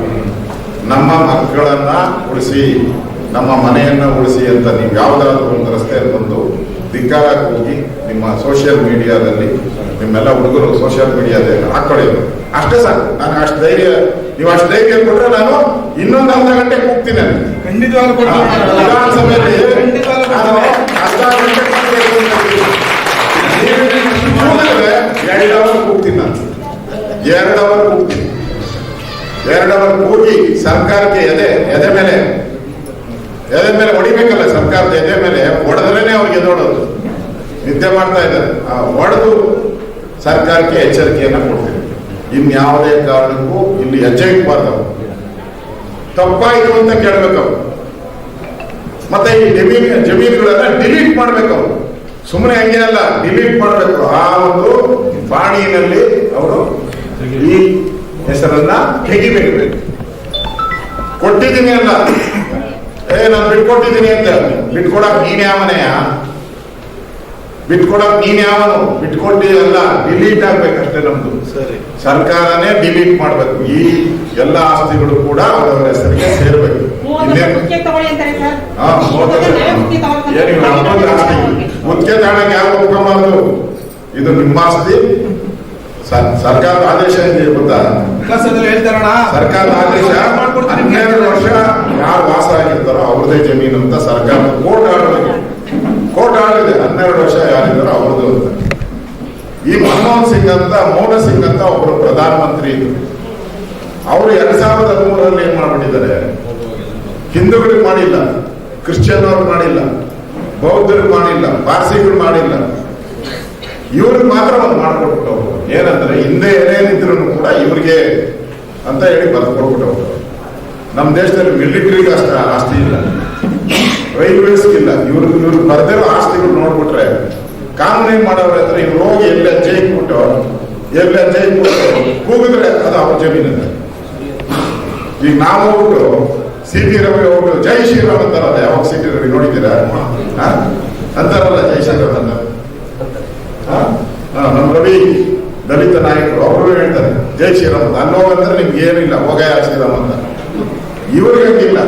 ನಮ್ಮ ಮಕ್ಕಳನ್ನ ಉಳಿಸಿ. ನಮ್ಮ ಮನೆಯನ್ನ ಉಳಿಸಿ ಅಂತ ನೀವು ಯಾವ್ದಾದ್ರು ಒಂದು ರಸ್ತೆಯಲ್ಲಿ ಬಂದು ಧಿಕ್ಕಾರಕ್ಕೆ ಹೋಗಿ ನಿಮ್ಮ ಸೋಷಿಯಲ್ ಮೀಡಿಯಾದಲ್ಲಿ ನಿಮ್ಮೆಲ್ಲ ಹುಡುಗರು ಸೋಷಿಯಲ್ ಮೀಡಿಯಾದಲ್ಲಿ ಹಾಕೊಳ್ಳಿ ಅಷ್ಟೇ ಸಾಕು. ನಾನು ಅಷ್ಟು ಧೈರ್ಯ ನೀವು ಅಷ್ಟು ಧೈರ್ಯ ಕೊಟ್ಟರೆ ನಾನು ಇನ್ನೊಂದು ಅರ್ಧ ಗಂಟೆ ಹೋಗ್ತೀನಿ. ವಿಧಾನಸಭೆಯಲ್ಲಿ ಎರಡು ಅವರ್ ಹೋಗ್ತೀನಿ ನಾನು. ಎರಡು ಅವರ್ ಕೂಗ್ತೀನಿ ಎರಡು ಅವರ್ ಕೂಗಿ ಸರ್ಕಾರಕ್ಕೆ ಎದೆ ಎದೆ ಮೇಲೆ ಎದೆ ಮೇಲೆ ಹೊಡಿಬೇಕಲ್ಲ ಸರ್ಕಾರದ ಎದೆ ಮೇಲೆ, ಹೊಡೆದ್ರೇನೆ ಅವ್ರಿಗೆ ಎದೋಡೋದು. ನಿದ್ದೆ ಮಾಡ್ತಾ ಇದ್ದಾರೆ. ಆ ಹೊಡೆದು ಸರ್ಕಾರಕ್ಕೆ ಎಚ್ಚರಿಕೆಯನ್ನ ಕೊಡ್ತೀವಿ. ಇನ್ಯಾವುದೇ ಕಾರಣಕ್ಕೂ ಇಲ್ಲಿ ಹೆಜ್ಜೆ ಇಡಬಾರ್ದು ತಪ್ಪಾಯಿತು ಅಂತ ಕೇಳ್ಬೇಕು ಅವ್ರು ಮತ್ತೆ ಈ ಜಮೀನ್, ಜಮೀನುಗಳನ್ನ ಡಿಲೀಟ್ ಮಾಡ್ಬೇಕು ಅವರು ಸುಮ್ಮನೆ ಹಂಗೇನಲ್ಲ ಡಿಲೀಟ್ ಮಾಡ್ಬೇಕು. ಆ ಒಂದು ಬಾಣಿಯಲ್ಲಿ ಅವರು ಈ ಹೆಸರನ್ನ ತೆಗಿಬೇಕು. ಕೊಟ್ಟಿದ್ದೀನಿ ಅಲ್ಲ. ಏ ನಾನು ಬಿಟ್ಕೊಟ್ಟಿದ್ದೀನಿ ಅಂತ ಬಿಟ್ಕೊಡಕ್ ನೀನ್ ಯಾವನೆಯ ಬಿಟ್ಕೊಡಕ್ ನೀನ್ ಯಾವನು? ಬಿಟ್ಕೊಟ್ಟಿ ಅಲ್ಲ ಡಿಲೀಟ್ ಆಗ್ಬೇಕಷ್ಟೇ ನಮ್ದು. ಸರಿ. ಸರ್ಕಾರನೇ ಡಿಲೀಟ್ ಮಾಡ್ಬೇಕು. ಈ ಎಲ್ಲ ಆಸ್ತಿಗಳು ಕೂಡ ಅವರವರ ಹೆಸರಿಗೆ ಸೇರ್ಬೇಕು. ಗುತ್ತಿಗೆ ತಗೊಳಕ್ ಯಾರು ಒಪ್ಕೊಂಬಾರ್ದು? ಇದು ನಿಮ್ಮ ಆಸ್ತಿ. ಸರ್ಕಾರದ ಆದೇಶ ಇದೆ ಗೊತ್ತಾ? ಸರ್ಕಾರದ ಆದೇಶ ಹನ್ನೆರಡು ವರ್ಷ ಯಾರು ವಾಸ ಆಗಿರ್ತಾರೋ ಅವ್ರದೇ ಜಮೀನು ಅಂತ ಸರ್ಕಾರ ಕೋರ್ಟ್ ಆರ್ಡರ್ ಕೋರ್ಟ್ ಇದೆ ಹನ್ನೆರಡು ವರ್ಷ ಯಾರಿದ್ದಾರೋ ಅವ್ರದ್ದು ಅಂತ. ಈ ಮನಮೋಹನ್ ಸಿಂಗ್ ಅಂತ ಮೋಹನ್ ಸಿಂಗ್ ಅಂತ ಒಬ್ಬರು ಪ್ರಧಾನಮಂತ್ರಿ ಇದ್ರು. ಅವರು ಎರಡ್ ಸಾವಿರದ ಹದಿಮೂರರಲ್ಲಿ ಏನ್ ಮಾಡ್ಬಿಟ್ಟಿದ್ದಾರೆ? ಹಿಂದೂಗಳಿಗೆ ಮಾಡಿಲ್ಲ ಕ್ರಿಶ್ಚಿಯನ್ ಅವ್ರು ಮಾಡಿಲ್ಲ ಬೌದ್ಧರಿಗೆ ಮಾಡಿಲ್ಲ ಪಾರ್ಸಿಗಳು ಮಾಡಿಲ್ಲ. ಇವ್ರಿಗೆ ಮಾತ್ರ ಒಂದು ಮಾಡ್ಕೊಟ್ಬಿಟ್ಟು. ಏನಂದ್ರೆ ಹಿಂದೆ ಏನೇನಿದ್ರು ಕೂಡ ಇವ್ರಿಗೆ ಅಂತ ಹೇಳಿ ಬರ್ಕೊಟ್ಬಿಟ್ಟು ಅವ್ರು. ನಮ್ಮ ದೇಶದಲ್ಲಿ ಮಿಲಿಟರಿಗೆ ಅಷ್ಟ ಆಸ್ತಿ ಇಲ್ಲ ರೈಲ್ವೇಸ್ ಇಲ್ಲ ಇವ್ರಿಗೆ ಇವ್ರಿಗೆ ಬರ್ದಿರೋ ಆಸ್ತಿಗಳು ನೋಡ್ಬಿಟ್ರೆ ಕಾನೂನು ಏನ್ ಮಾಡವ್ರೆ ಅಂದ್ರೆ ಇವ್ರು ಹೋಗಿ ಎಲ್ಲ ಜೈಕ್ಬಿಟ್ಟು ಎಲ್ಲ ಜೈಕ್ಬಿಟ್ಟು ಕೂಗಿದ್ರೆ ಅದು ಅವ್ರ ಜಮೀನಿದೆ ಈಗ ನಾವು ಹೋಗ್ಬಿಟ್ಟು ಸಿ ಟಿ ರವಿ ಹೋಗ್ಬಿಟ್ಟು ಜೈ ಶ್ರೀರಾಮ್ ಅಂತಾರಲ್ಲ, ಯಾವಾಗ ಸಿ ಟಿ ರವಿ ನೋಡಿದ್ದೀರಾ? ಅಂತಾರಲ್ಲ ಜೈ ಶ್ರೀರಾಮ್ ಅಂತ ನಮ್ಮ ರವಿ ದಲಿತ ನಾಯಕರು, ಅವರು ಹೇಳ್ತಾರೆ, ಜೈ ಶ್ರೀರಾಮ್ ಅಂತ ಅಂದ್ರೆ ನಿಮ್ಗೆ ಏನಿಲ್ಲ ಹೋಗಯ ಶ್ರೀರಾಮ್ ಅಂತ. ಇವ್ರಿಗೆ ಹಂಗಿಲ್ಲ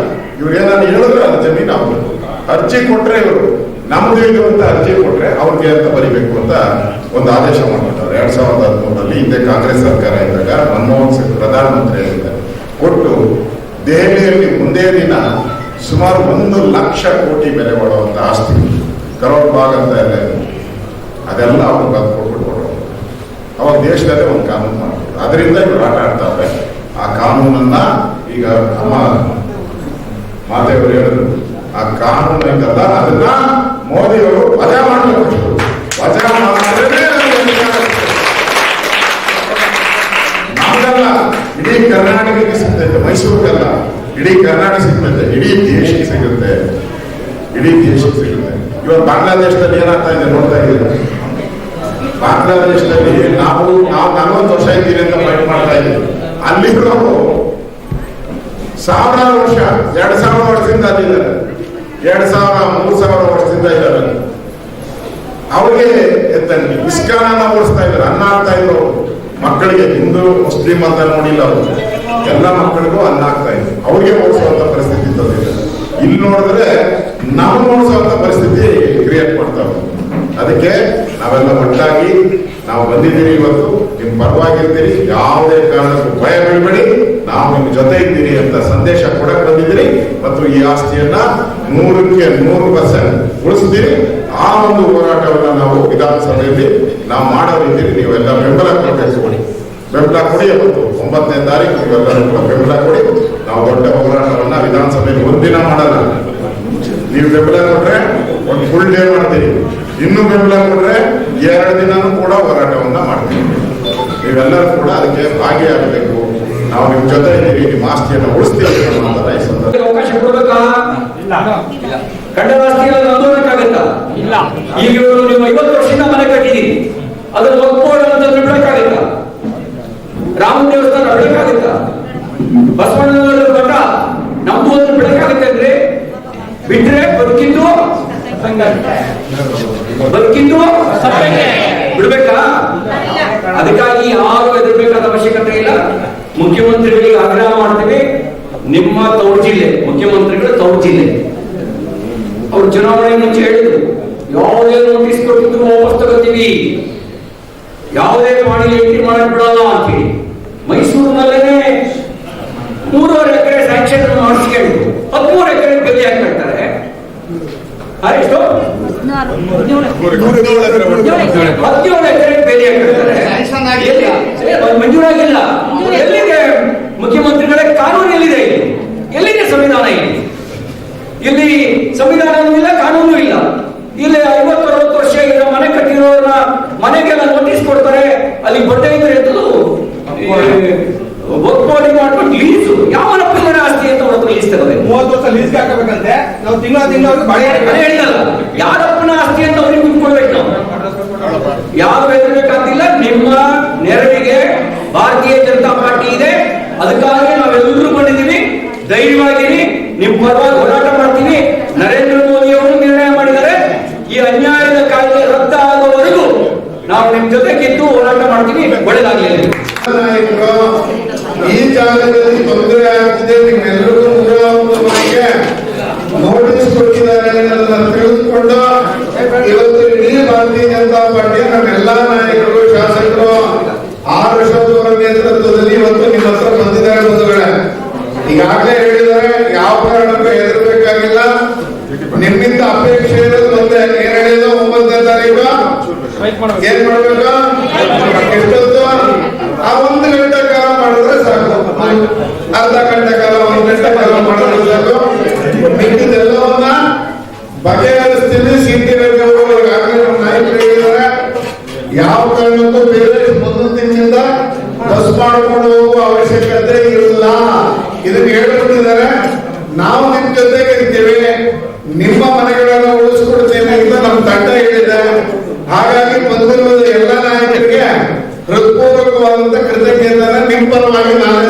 ಇವ್ರು ಏನಾದ್ರು ಹೇಳಿದ್ರೆ ಅದು ಜಮೀನು ಅವರು. ಅರ್ಜಿ ಕೊಟ್ರೆ ಇವರು. ನಮ್ದು ಇದು ಅಂತ ಅರ್ಜಿ ಕೊಟ್ರೆ ಅವ್ರಿಗೆ ಅಂತ ಬರಿಬೇಕು ಅಂತ ಒಂದು ಆದೇಶ ಮಾಡ್ಬಿಟ್ಟಾರೆ ಎರಡ್ ಸಾವಿರದ ಹದಿಮೂರರಲ್ಲಿ ಹಿಂದೆ ಕಾಂಗ್ರೆಸ್ ಸರ್ಕಾರ ಇದ್ದಾಗ ಮನಮೋಹನ್ ಸಿಂಗ್ ಪ್ರಧಾನಮಂತ್ರಿ ಆಗಿದ್ದಾರೆ ಕೊಟ್ಟು ದೆಹಲಿಯಲ್ಲಿ ಒಂದೇ ದಿನ ಸುಮಾರು ಒಂದು ಲಕ್ಷ ಕೋಟಿ ಬೆಲೆ ಮಾಡುವಂತ ಆಸ್ತಿ. ಕರೋಡ್ ಭಾಗ ಅಂತ ಇದೆ. ಅದೆಲ್ಲ ಅವ್ರು ಬಂದು ಕೊಟ್ಬಿಟ್ಟು ಅವಾಗ ದೇಶದಲ್ಲೇ ಒಂದು ಕಾನೂನು ಮಾಡ್ತಾರೆ ಅದರಿಂದ ಇವ್ರು ಆಟ ಆಡ್ತಾವೆ ಆ ಕಾನೂನನ್ನ ಈಗ ನಮ್ಮ ಮಾತೆಯವರು ಹೇಳಿದ್ರು. ಆ ಕಾನೂನು ಐತಲ್ಲ, ಅದನ್ನ ಮೋದಿಯವರು ವಜಾ ಮಾಡಬೇಕು ವಜಾ ಮಾಡಿದ್ರೆ ಇಡೀ ಕರ್ನಾಟಕಕ್ಕೆ ಸಿಗ್ತೈತೆ, ಮೈಸೂರಿಗೆಲ್ಲ. ಇಡೀ ಕರ್ನಾಟಕ ಸಿಗ್ತೈತೆ, ಇಡೀ ದೇಶಕ್ಕೆ ಸಿಗುತ್ತೆ. ಇಡೀ ದೇಶಕ್ಕೆ ಸಿಗುತ್ತೆ. ಇವಾಗ ಬಾಂಗ್ಲಾದೇಶದಲ್ಲಿ ಏನಾಗ್ತಾ ಇದೆ ನೋಡ್ತಾ ಇದ್ದೀವಿ ಬಾಂಗ್ಲಾದೇಶದಲ್ಲಿ ನಾವು ನಾವು ನಲವತ್ತು ವರ್ಷ ಇದ್ದೀರಿ ಅಂತ ಫೈಟ್ ಮಾಡ್ತಾ ಇದ್ದೀವಿ. ಅಲ್ಲಿರೋರು ಸಾವಿರಾರು ವರ್ಷ, ಎರಡ್ ಸಾವಿರ ವರ್ಷದಿಂದ ಅಲ್ಲಿದ್ದಾರೆ. ಎರಡ್ ಸಾವಿರ, ಮೂರು ಸಾವಿರ ವರ್ಷದಿಂದ ಇದ್ದಾರೆ. ಅವ್ರಿಗೆ ಎತ್ತಂಗಿ ಇಸ್ಕಾನ ಓಡಿಸ್ತಾ ಇದ್ದಾರೆ. ಅನ್ನ ಆಗ್ತಾ ಇದ್ರು ಮಕ್ಕಳಿಗೆ ಹಿಂದೂ, ಮುಸ್ಲಿಂ ಅಂತ ನೋಡಿಲ್ಲ ಅವರು. ಎಲ್ಲ ಮಕ್ಕಳಿಗೂ ಅನ್ನ ಆಗ್ತಾ ಇದ್ರು. ಅವ್ರಿಗೆ ಓಡಿಸುವಂತ ಪರಿಸ್ಥಿತಿ ತಂದಿದ್ದಾರೆ. ಇಲ್ಲಿ ನೋಡಿದ್ರೆ ನಾವು ಓಡಿಸುವಂತ ಪರಿಸ್ಥಿತಿ ಕ್ರಿಯೇಟ್ ಮಾಡ್ತಾವೆ ಅದಕ್ಕೆ ನಾವೆಲ್ಲ ಒಟ್ಟಾಗಿ ನಾವು ಬಂದಿದ್ದೀರಿ ಇವತ್ತು. ನಿಮ್ ಪರವಾಗಿರ್ತೀರಿ. ಯಾವುದೇ ಕಾರಣಕ್ಕೂ ಭಯ ಬೀಳ್ಬೇಡಿ. ನಾವು ನಿಮ್ ಜೊತೆ ಇದ್ದೀರಿ ಅಂತ ಸಂದೇಶ ಕೊಡಕ್ ಬಂದಿದ್ದೀರಿ. ಮತ್ತು ಈ ಆಸ್ತಿಯನ್ನ ನೂರಕ್ಕೆ ನೂರು ಪರ್ಸೆಂಟ್ ಉಳಿಸ್ತೀರಿ. ಆ ಒಂದು ಹೋರಾಟವನ್ನ ನಾವು ವಿಧಾನಸಭೆಯಲ್ಲಿ ನಾವು ಮಾಡೋ ರೀತಿಯಲ್ಲಿ ನೀವೆಲ್ಲ ಬೆಂಬಲ ಕೊಡಿ ಬೆಂಬಲ ಕೊಡಿ ಅವತ್ತು. ಒಂಬತ್ತನೇ ತಾರೀಕು ನೀವೆಲ್ಲರೂ ಬೆಂಬಲ ಕೊಡಿ. ನಾವು ದೊಡ್ಡ ಹೋರಾಟವನ್ನ ವಿಧಾನಸಭೆಯಲ್ಲಿ ಒಂದಿನ ಮಾಡಲ್ಲ ನೀವು ಬೆಂಬಲ ಕೊಟ್ರೆ ಒಂದು ಫುಲ್ ಡೇ ಮಾಡ್ತೀವಿ ಇನ್ನು ಬೆಂಬಲ ಕೊಟ್ರೆ ಎರಡು ದಿನನೂ ಕೂಡ ಹೋರಾಟವನ್ನ ಮಾಡ್ತೀವಿ. ನೀವೆಲ್ಲರೂ ಕೂಡ ಅದಕ್ಕೆ ಭಾಗಿಯಾಗಬೇಕು. ನಾವು ನಿಮ್ ಜೊತೆ ಇದ್ದೀವಿ ನಿಮ್ಮ ಆಸ್ತಿಯನ್ನು ಉಳಿಸ್ತೀವಿ ಅನ್ನೋದನ್ನ ಈ ಸಂದರ್ಭ ಅವಕಾಶ ಕೊಡಬೇಕಾ? ಕನ್ನಡ ಆಸ್ತಿಗಳನ್ನು ನಂಬೋದಕ್ಕಾಗತ್ತಾ ಇಲ್ಲ. ಈಗ ನೀವು ಐವತ್ತು ವರ್ಷದಿಂದ ಮನೆ ಕಟ್ಟಿದ್ದೀರಿ ಅದನ್ನು ಒಪ್ಪಿಕೊಳ್ಳೋ ಅಂತ ಬಿಡಕ್ಕಾಗತ್ತಾ ರಾಮ ದೇವಸ್ಥಾನ ಬಿಡಕ್ಕಾಗತ್ತಾ ಬಸವಣ್ಣನವರ ಮಠ ನಮ್ದು ಒಂದು ಬಿಡಕ್ಕಾಗತ್ತೆ ಅಂದ್ರೆ ಬಿಟ್ರೆ ಬದುಕಿದ್ದು ಬದುಕಿದ್ದು ಬಿಡ್ಬೇಕಾ? ಅದಕ್ಕಾಗಿ ಯಾರು ಎದುರ್ಬೇಕಾದ ಅವಶ್ಯಕತೆ ಇಲ್ಲ. ಮುಖ್ಯಮಂತ್ರಿಗಳಿಗೆ ಆಗ್ರಹ ಮಾಡ್ತೀವಿ. ನಿಮ್ಮ ತವರು ಜಿಲ್ಲೆ ಮುಖ್ಯಮಂತ್ರಿಗಳು ತವರು ಜಿಲ್ಲೆ. ಅವ್ರು ಚುನಾವಣೆ ಮುಂಚೆ ಹೇಳಿದ್ರು ಯಾವುದೇ ನೋಟಿಸ್ ಕೊಟ್ಟಿದ್ರು ವಾಪಸ್ ತಗೋತೀವಿ. ಯಾವುದೇ ಪಾಣಿ ಎಂಟ್ರಿ ಮಾಡಕ್ ಬಿಡಲ್ಲ ಅಂತೇಳಿ ಮೈಸೂರಿನಲ್ಲೇನೆ ಮೂರುವರೆ ಎಕರೆ ಸ್ಯಾಂಕ್ಷನ್ ಮಾಡಿಸ್ಕೊಂಡು ಹದಿಮೂರು ಎಕರೆ ಗತಿ ಹಾಕ್ಬಿಡ್ತಾರೆ. ಎಷ್ಟು ಮಂಜೂರಾಗಿಲ್ಲ. ಎಲ್ಲಿದೆ ಮುಖ್ಯಮಂತ್ರಿಗಳೇ ಕಾನೂನು ಎಲ್ಲಿದೆ? ಎಲ್ಲಿದೆ ಸಂವಿಧಾನ ಇಲ್ಲಿ? ಇಲ್ಲಿ ಸಂವಿಧಾನವೂ ಇಲ್ಲ, ಕಾನೂನು ಇಲ್ಲ. ಇಲ್ಲಿ ಐವತ್ತು, ಅರವತ್ತು ವರ್ಷ ಇರೋ ಮನೆ ಕಟ್ಟಿರೋರ ಮನೆಗೆಲ್ಲ ನೋಟಿಸ್ ಕೊಡ್ತಾರೆ. ಅಲ್ಲಿ ಬಟ್ಟೆ ಇದ್ರೆ ಎತ್ತಲು ಒಪ್ಪೋಡಿ ಮಾಡ್ಕೊಂಡು ಲೀಸು ಯಾವ ಪಿಲ್ಲರ ಆಸ್ತಿ ಅಂತ ಅವ್ರ ಹತ್ರ ಲೀಸ್ ತಗೋಬೇಕು? ಮೂವತ್ತು ವರ್ಷ ಲೀಸ್ಗೆ ಹಾಕಬೇಕಂತೆ. ನಾವು ತಿಂಗಳ ತಿಂಗಳ ಅವ್ರಿಗೆ ಬಳೆ ಬಳೆ ಹೇಳಿದಲ್ಲ ಯಾರಪ್ಪನ ಆಸ್ತಿ ಅಂತ ಅವ್ರಿಗೆ ಕುತ್ಕೊಳ್ಬೇಕು ನಾವು. ಯಾರು ಹೆದರ್ಬೇಕಾಗಿಲ್ಲ ನಿಮ್ಮ ನೆರವಿಗೆ ಭಾರತೀಯ ಜನತಾ ಪಾರ್ಟಿ ಇದೆ. ಅದಕ್ಕಾಗಿ ನಾವೆಲ್ಲರೂ ಬಂದಿದ್ದೀವಿ. ಧೈರ್ಯವಾಗಿರಿ. ನಿಮ್ ಪರವಾಗಿ ಹೋರಾಟ ಮಾಡ್ತೀವಿ ನರೇಂದ್ರ ಮೋದಿ ಅವರು ನಿರ್ಣಯ ಮಾಡಿದರೆ ಈ ಅನ್ಯಾಯದ ಕಾಯ್ದೆ ನಾವು ನಿಮ್ ಜೊತೆಗಿದ್ದು ಹೋರಾಟ ಮಾಡ್ತೀವಿ ಒಳ್ಳೇದಾಗ್ಲಿ ಈ ಜಾಗದಲ್ಲಿ ತೊಂದರೆ ಆಗುತ್ತಿದೆ ನಿಮ್ಮೆಲ್ಲರಿಗೂ ಮುಂದೆ ಒಂದು ನೋಟಿಸ್ ಕೊಟ್ಟಿದ್ದಾರೆ ತಿಳಿದುಕೊಂಡು. ಇವತ್ತು ಇಡೀ ಭಾರತೀಯ ಜನತಾ ಪಾರ್ಟಿ ನಮ್ಮೆಲ್ಲಾ ನಾಯಕರು, ಶಾಸಕರು ಆರು ಅಶೋಕ್ ನೇತೃತ್ವದಲ್ಲಿ ಇವತ್ತು ನಿಮ್ಮ ಹತ್ರ ಬಂದಿದ್ದಾರೆ ಬಂಧುಗಳೇ. ಈಗಾಗಲೇ ಹೇಳಿದ್ದಾರೆ, ಯಾವ ಕಾರಣಕ್ಕೂ ಹೆದರಬೇಕಾಗಿಲ್ಲ. ನಿಮ್ಮಿಂದ ಅಪೇಕ್ಷೆ ಇರೋದು ಹೇಳಿದ್ರು ಒಂಬತ್ತನೇ ತಾರೀಕು. ಏನ್ ಮಾಡ್ಬೇಕು? ಎಷ್ಟೊತ್ತು? ಆ ಒಂದು ಗಂಟೆ ಕಾಲ ಮಾಡಿದ್ರೆ ಸಾಕು ಅರ್ಧ ಗಂಟೆ ಕಾಲ, ಒಂದು ಗಂಟೆ ಕಾಲ ಮಾಡಿದ್ರೆ ಸಾಕು ಮಿಕ್ಕಿದೆಲ್ಲವನ್ನ ಬಗೆಹರಿಸ್ತೀನಿ. ಸಿಟಿ ಆಗಲೇ ನಾಯಕರು ಹೇಳಿದ್ದಾರೆ ಯಾವ ಕಾರಣಕ್ಕೂ ಬೇರೆ ಮುಂದಿನ ತಿಂಗಳಿಂದ ಬಸ್ ಮಾಡ್ಕೊಂಡು ಹೋಗುವ ಅವಶ್ಯಕತೆ ಇಲ್ಲ. ಇದನ್ನ ಹೇಳ್ಬಿಟ್ಟಿದ್ದಾರೆ. ನಾವು ನಿಮ್ ಜೊತೆಗೆ ಇರ್ತೀವಿ. ನಿಮ್ಮ ಮನೆಗಳನ್ನು ಉಳಿಸ್ಕೊಡ್ತೇನೆ ಅಂತ ನಮ್ಮ ತಂಡ ಹೇಳಿದೆ. ಹಾಗಾಗಿ ಬಂದಿರುವ ಎಲ್ಲ ನಾಯಕರಿಗೆ ಹೃತ್ಪೂರ್ವಕವಾದಂತ ಕೃತಜ್ಞತೆ ನಿಮ್ಮ ಪರವಾಗಿ ನಾನೇ